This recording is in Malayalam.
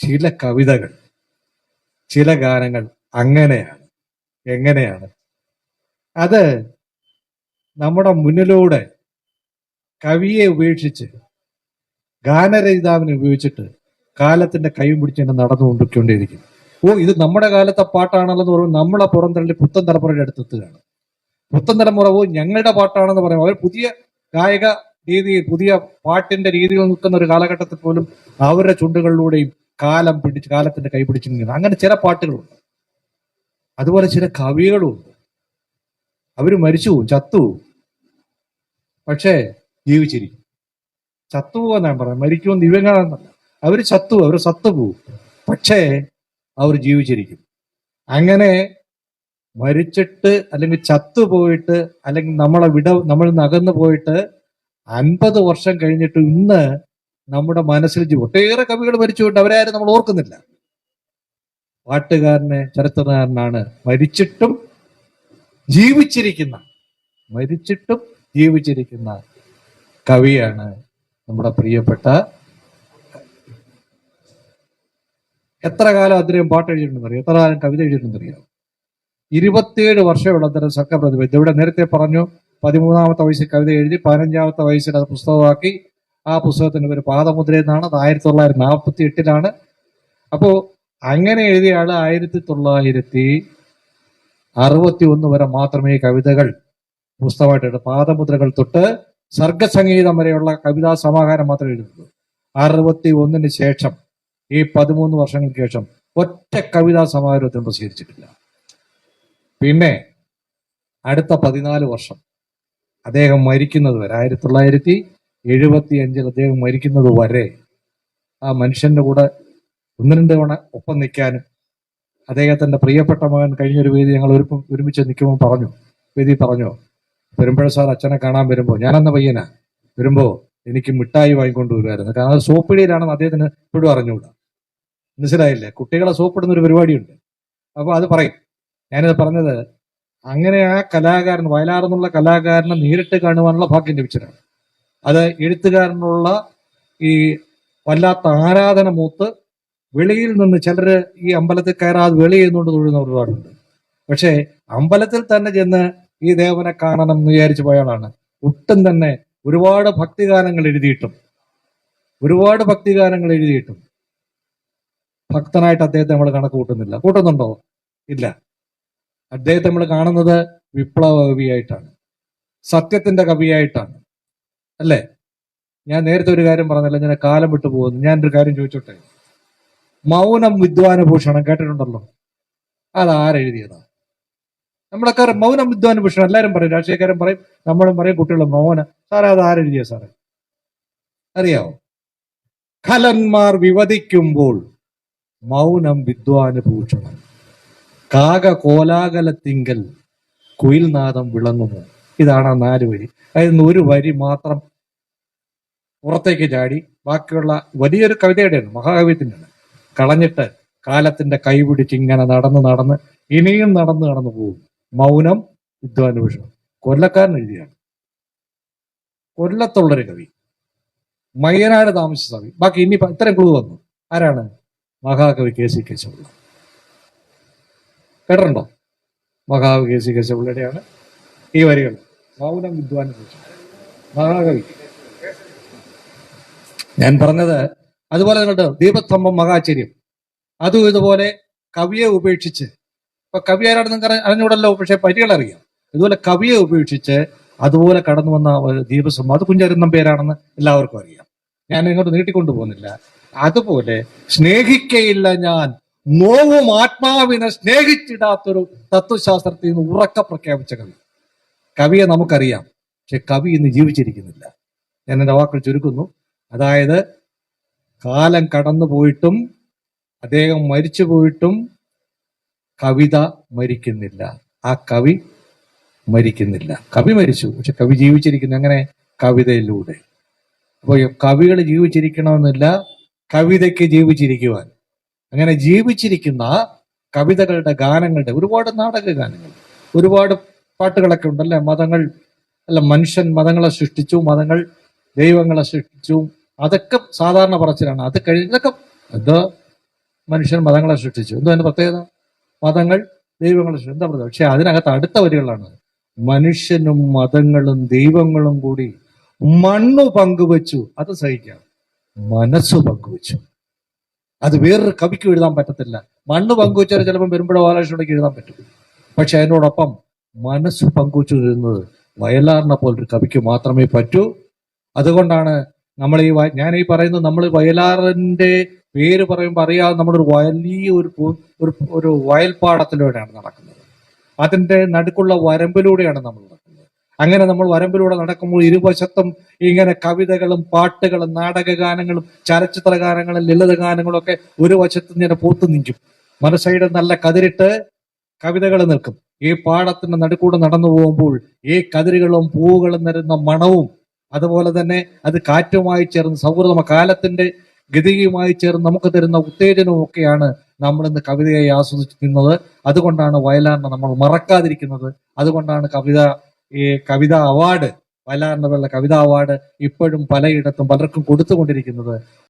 ചില കവിതകൾ ചില ഗാനങ്ങൾ അങ്ങനെയാണ് എങ്ങനെയാണ്? അത് നമ്മുടെ മുന്നിലൂടെ കവിയെ ഉപേക്ഷിച്ച് ഗാനരചിതാവിനെ ഉപയോഗിച്ചിട്ട് കാലത്തിന്റെ കൈ പിടിച്ചിട്ട് നടന്നുകൊണ്ടിരിക്കൊണ്ടേയിരിക്കും ഓ ഇത് നമ്മുടെ കാലത്തെ പാട്ടാണല്ലോ പറയുമ്പോൾ നമ്മളെ പുറന്തള്ളി പുത്തൻ തലമുറയുടെ അടുത്തെത്തുകയാണ്. പുത്തൻ തലമുറ ഓ ഞങ്ങളുടെ പാട്ടാണെന്ന് പറയും അവർ പുതിയ ഗായക രീതിയിൽ പുതിയ പാട്ടിന്റെ രീതിയിൽ നിൽക്കുന്ന ഒരു കാലഘട്ടത്തിൽ പോലും അവരുടെ ചുണ്ടുകളിലൂടെയും കാലം പിടിച്ച് കാലത്തിന്റെ കൈ പിടിച്ച് നിൽക്കുന്നത്. അങ്ങനെ ചില പാട്ടുകളുണ്ട്. അതുപോലെ ചില കവികളുണ്ട്. അവർ മരിച്ചു ചത്തു. പക്ഷേ ജീവിച്ചിരിക്കും. ചത്തു എന്നാണ് പറയുന്നത് മരിക്കുമെന്ന് അവർ ചത്തു അവർ സത്തുപോകും പക്ഷേ അവർ ജീവിച്ചിരിക്കും. അങ്ങനെ മരിച്ചിട്ട് അല്ലെങ്കിൽ ചത്തുപോയിട്ട് അല്ലെങ്കിൽ നമ്മളെ വിട നമ്മൾ നിന്ന് അകന്നു പോയിട്ട് അൻപത് വർഷം കഴിഞ്ഞിട്ട് ഇന്ന് നമ്മുടെ മനസ്സിൽ ഒട്ടേറെ കവികൾ മരിച്ചുകൊണ്ട് അവരാരും നമ്മൾ ഓർക്കുന്നില്ല. പാട്ടുകാരനെ ചരിത്രകാരനാണ് മരിച്ചിട്ടും ജീവിച്ചിരിക്കുന്ന മരിച്ചിട്ടും ജീവിച്ചിരിക്കുന്ന കവിയാണ് നമ്മുടെ പ്രിയപ്പെട്ട എത്ര കാലം അദ്ദേഹം പാട്ട് എഴുതിയിട്ടുണ്ടെന്ന് അറിയാം എത്ര കാലം കവിത എഴുതിയിട്ടുണ്ടെന്ന് അറിയാം ഇരുപത്തിയേഴ് വർഷമുള്ള അദ്ദേഹം സർക്കാർ പ്രതിഭ ഇവിടെ നേരത്തെ പറഞ്ഞു പതിമൂന്നാമത്തെ വയസ്സിൽ കവിത എഴുതി പതിനഞ്ചാമത്തെ വയസ്സിൽ അത് പുസ്തകമാക്കി ആ പുസ്തകത്തിന് ഒരു പാദമുദ്ര എന്നാണ് അത് ആയിരത്തി തൊള്ളായിരത്തി നാൽപ്പത്തി എട്ടിലാണ് അപ്പോ അങ്ങനെ എഴുതിയ ആൾ ആയിരത്തി തൊള്ളായിരത്തി അറുപത്തി ഒന്ന് വരെ മാത്രമേ കവിതകൾ പുസ്തകമായിട്ട്. പാദമുദ്രകൾ തൊട്ട് സർഗസംഗീതം വരെയുള്ള കവിതാ സമാഹാരം മാത്രമേ എഴുതുള്ളൂ അറുപത്തി ഒന്നിന് ശേഷം ഈ പതിമൂന്ന് വർഷങ്ങൾക്ക് ശേഷം ഒറ്റ കവിതാ സമാഹാരത്തിന് പ്രസിദ്ധീകരിച്ചിട്ടില്ല. പിന്നെ അടുത്ത പതിനാല് വർഷം അദ്ദേഹം മരിക്കുന്നത് വരെ ആയിരത്തി തൊള്ളായിരത്തി എഴുപത്തി അഞ്ചിൽ അദ്ദേഹം മരിക്കുന്നത് വരെ ആ മനുഷ്യന്റെ കൂടെ ഒന്ന് രണ്ട് തവണ ഒപ്പം നിൽക്കാനും അദ്ദേഹത്തിന്റെ പ്രിയപ്പെട്ട മകൻ കഴിഞ്ഞൊരു വേദി ഞങ്ങൾ ഒരു ഒരുമിച്ച് നിൽക്കുമ്പോൾ പറഞ്ഞു വേദി പറഞ്ഞു പെരുമ്പഴ സാർ അച്ഛനെ കാണാൻ വരുമ്പോൾ ഞാനെന്ന പയ്യനാ വരുമ്പോ എനിക്ക് മിഠായി വാങ്ങിക്കൊണ്ട് വരുമായിരുന്നു കാരണം അത് സോപ്പിടിയിലാണെന്ന് അദ്ദേഹത്തിന് ഇപ്പോഴും അറിഞ്ഞുകൂടാ. മനസ്സിലായില്ലേ? കുട്ടികളെ സോപ്പിടുന്ന ഒരു പരിപാടിയുണ്ട്. അപ്പോൾ അത് പറയും. ഞാനിത് പറഞ്ഞത് അങ്ങനെ ആ കലാകാരൻ വയലാർ എന്നുള്ള കലാകാരനെ നേരിട്ട് കാണുവാനുള്ള ഭാഗ്യം ലഭിച്ചതാണ്. അത് എഴുത്തുകാരനുള്ള ഈ വല്ലാത്ത ആരാധന മൂത്ത് വെളിയിൽ നിന്ന് ചിലര് ഈ അമ്പലത്തിൽ കയറാതെ വെളി ചെയ്യുന്നുകൊണ്ട് തൊഴുന്ന ഒരുപാടുണ്ട്. പക്ഷേ അമ്പലത്തിൽ തന്നെ ചെന്ന് ഈ ദേവനെ കാണണം എന്ന് വിചാരിച്ചു പോയാളാണ് ഒട്ടും തന്നെ ഒരുപാട് ഭക്തിഗാനങ്ങൾ എഴുതിയിട്ടും ഒരുപാട് ഭക്തിഗാനങ്ങൾ എഴുതിയിട്ടും ഭക്തനായിട്ട് അദ്ദേഹത്തെ നമ്മൾ കണക്ക് കൂട്ടുന്നില്ല. കൂട്ടുന്നുണ്ടോ? ഇല്ല. അദ്ദേഹത്തെ നമ്മൾ കാണുന്നത് വിപ്ലവ കവിയായിട്ടാണ് സത്യത്തിന്റെ കവിയായിട്ടാണ്. അല്ലേ? ഞാൻ നേരത്തെ ഒരു കാര്യം പറഞ്ഞില്ല ഞാൻ കാലം വിട്ടു പോകുന്നു. ഞാൻ ഒരു കാര്യം ചോദിച്ചോട്ടെ? മൗനം വിദ്വാനുഭൂഷണം കേട്ടിട്ടുണ്ടല്ലോ? അത് ആരെഴുതിയതാ? നമ്മളൊക്കെ മൗനം വിദ്വാനുഭൂഷണം എല്ലാവരും പറയും രാഷ്ട്രീയക്കാരും പറയും നമ്മളും പറയും കുട്ടികളും മൗന. സാറേ അത് ആരെഴുതിയ സാറേ? അറിയാവോ? ഖലന്മാർ വിവദിക്കുമ്പോൾ മൗനം വിദ്വാനുഭൂഷണം. കാക കോലാകലത്തിങ്കൽ കുയിൽനാദം വിളങ്ങുമോ? ഇതാണ് ആ നാല് വരി. അതായത് ഒരു വരി മാത്രം പുറത്തേക്ക് ചാടി ബാക്കിയുള്ള വലിയൊരു കവിതയുടെയാണ് മഹാകവിയത്തിന്റെയാണ് കളഞ്ഞിട്ട് കാലത്തിന്റെ കൈപിടിച്ച് ഇങ്ങനെ നടന്ന് നടന്ന് ഇനിയും നടന്ന് നടന്നു പോകും. മൗനം യുദ്ധാന്വേഷണം കൊല്ലക്കാരൻ എഴുതിയാണ്. കൊല്ലത്തുള്ളൊരു കവി. മയ്യനാട് താമസിച്ച കവി ബാക്കി ഇനി ഇത്രയും ക്ലൂ വന്നു. ആരാണ്? മഹാകവി കെ സി കേശവപിള്ള. കേട്ടിട്ടുണ്ടോ? മഹാകവി കെ സി കേശവപിള്ളയുടെയാണ് ഈ വരികൾ. മൗനം വിദ്വാനുഭൂഷണം മഹാകവി. ഞാൻ പറഞ്ഞത് അതുപോലെ നിങ്ങളുടെ ദീപസ്തംഭം മഹാചര്യം. അതും ഇതുപോലെ കവിയെ ഉപേക്ഷിച്ച്. ഇപ്പൊ കവി ആരാണെന്ന് നിങ്ങൾക്ക് അറിഞ്ഞൂടല്ലോ പക്ഷെ പരികൾ അറിയാം ഇതുപോലെ കവിയെ ഉപേക്ഷിച്ച് അതുപോലെ കടന്നു വന്ന ഒരു ദീപസ്തംഭം. അത് കുഞ്ഞരുന്നം പേരാണെന്ന് എല്ലാവർക്കും അറിയാം. ഞാൻ ഇങ്ങോട്ട് നീട്ടിക്കൊണ്ടു പോകുന്നില്ല. അതുപോലെ സ്നേഹിക്കയില്ല ഞാൻ. നോവും ആത്മാവിനെ സ്നേഹിച്ചിടാത്തൊരു തത്വശാസ്ത്രത്തിൽ നിന്ന് ഉറക്ക പ്രഖ്യാപിച്ച കവി. കവിയെ നമുക്കറിയാം. പക്ഷെ കവി ഇന്ന് ജീവിച്ചിരിക്കുന്നില്ല. ഞാൻ എന്റെ വാക്കുകൾ ചുരുക്കുന്നു. അതായത് കാലം കടന്നു പോയിട്ടും അദ്ദേഹം മരിച്ചു പോയിട്ടും കവിത മരിക്കുന്നില്ല. ആ കവി മരിക്കുന്നില്ല. കവി മരിച്ചു. പക്ഷെ കവി ജീവിച്ചിരിക്കുന്നു അങ്ങനെ കവിതയിലൂടെ. അപ്പോൾ കവികൾ ജീവിച്ചിരിക്കണമെന്നില്ല കവിതയ്ക്ക് ജീവിച്ചിരിക്കുവാൻ. അങ്ങനെ ജീവിച്ചിരിക്കുന്ന കവിതകളുടെ ഗാനങ്ങളുടെ ഒരുപാട് നാടക ഗാനങ്ങൾ ഒരുപാട് പാട്ടുകളൊക്കെ ഉണ്ടല്ലേ? മതങ്ങൾ അല്ല മനുഷ്യൻ മതങ്ങളെ സൃഷ്ടിച്ചു മതങ്ങൾ ദൈവങ്ങളെ സൃഷ്ടിച്ചു. അതൊക്കെ സാധാരണ പറച്ചിലാണ്. അത് കഴിഞ്ഞതൊക്കെ എന്ത് മനുഷ്യൻ മതങ്ങളെ സൃഷ്ടിച്ചു. എന്തോ അതിന്റെ പ്രത്യേകത? മതങ്ങൾ ദൈവങ്ങളെ സൃഷ്ടിച്ചു. എന്താ പ്രത്യേകത? പക്ഷെ അതിനകത്ത് അടുത്ത വരികളാണ്. മനുഷ്യനും മതങ്ങളും ദൈവങ്ങളും കൂടി മണ്ണു പങ്കുവച്ചു. അത് സഹിക്കാം. മനസ്സ് പങ്കുവച്ചു. അത് വേറൊരു കവിക്ക് എഴുതാൻ പറ്റത്തില്ല. മണ്ണ് പങ്കുവച്ചാൽ ചിലപ്പോൾ വരുമ്പോഴോ ബാലകൃഷ്ണയ്ക്ക് എഴുതാൻ പറ്റും. പക്ഷെ അതിനോടൊപ്പം മനസ്സ് പങ്കുവച്ചു തരുന്നത് വയലാറിനെ പോലൊരു കവിക്ക് മാത്രമേ പറ്റൂ. അതുകൊണ്ടാണ് നമ്മൾ ഈ ഞാൻ ഈ പറയുന്നത് നമ്മൾ വയലാറിന്റെ പേര് പറയുമ്പോൾ അറിയാതെ നമ്മളൊരു വലിയ ഒരു ഒരു വയൽപ്പാടത്തിലൂടെയാണ് നടക്കുന്നത്. അതിന്റെ നടുക്കുള്ള വരമ്പിലൂടെയാണ് നമ്മൾ നടക്കുന്നത്. അങ്ങനെ നമ്മൾ വരമ്പിലൂടെ നടക്കുമ്പോൾ ഇരുവശത്തും ഇങ്ങനെ കവിതകളും പാട്ടുകളും നാടകഗാനങ്ങളും ചലച്ചിത്ര ഗാനങ്ങളും ലളിത ഗാനങ്ങളും ഒക്കെ ഒരു വശത്ത് ഇങ്ങനെ പൂത്തു നിൽക്കും മറുസൈഡ് നല്ല കതിരിട്ട് കവിതകൾ നിൽക്കും. ഈ പാടത്തിന്റെ നടുക്കൂടെ നടന്നു പോകുമ്പോൾ ഈ കതിരുകളും പൂവുകളും നിരുന്ന മണവും അതുപോലെ തന്നെ അത് കാറ്റുമായി ചേർന്ന് സൗഹൃദം കാലത്തിന്റെ ഗതിയുമായി ചേർന്ന് നമുക്ക് തരുന്ന ഉത്തേജനവും ഒക്കെയാണ് നമ്മൾ ഇന്ന് കവിതയായി ആസ്വദിക്കുന്നത് അതുകൊണ്ടാണ് വയലാറിനെ നമ്മൾ മറക്കാതിരിക്കുന്നത്. അതുകൊണ്ടാണ് കവിത ഈ കവിത അവാർഡ് വയലാറിനുള്ള കവിത അവാർഡ് ഇപ്പോഴും പലയിടത്തും പലർക്കും കൊടുത്തുകൊണ്ടിരിക്കുന്നത്.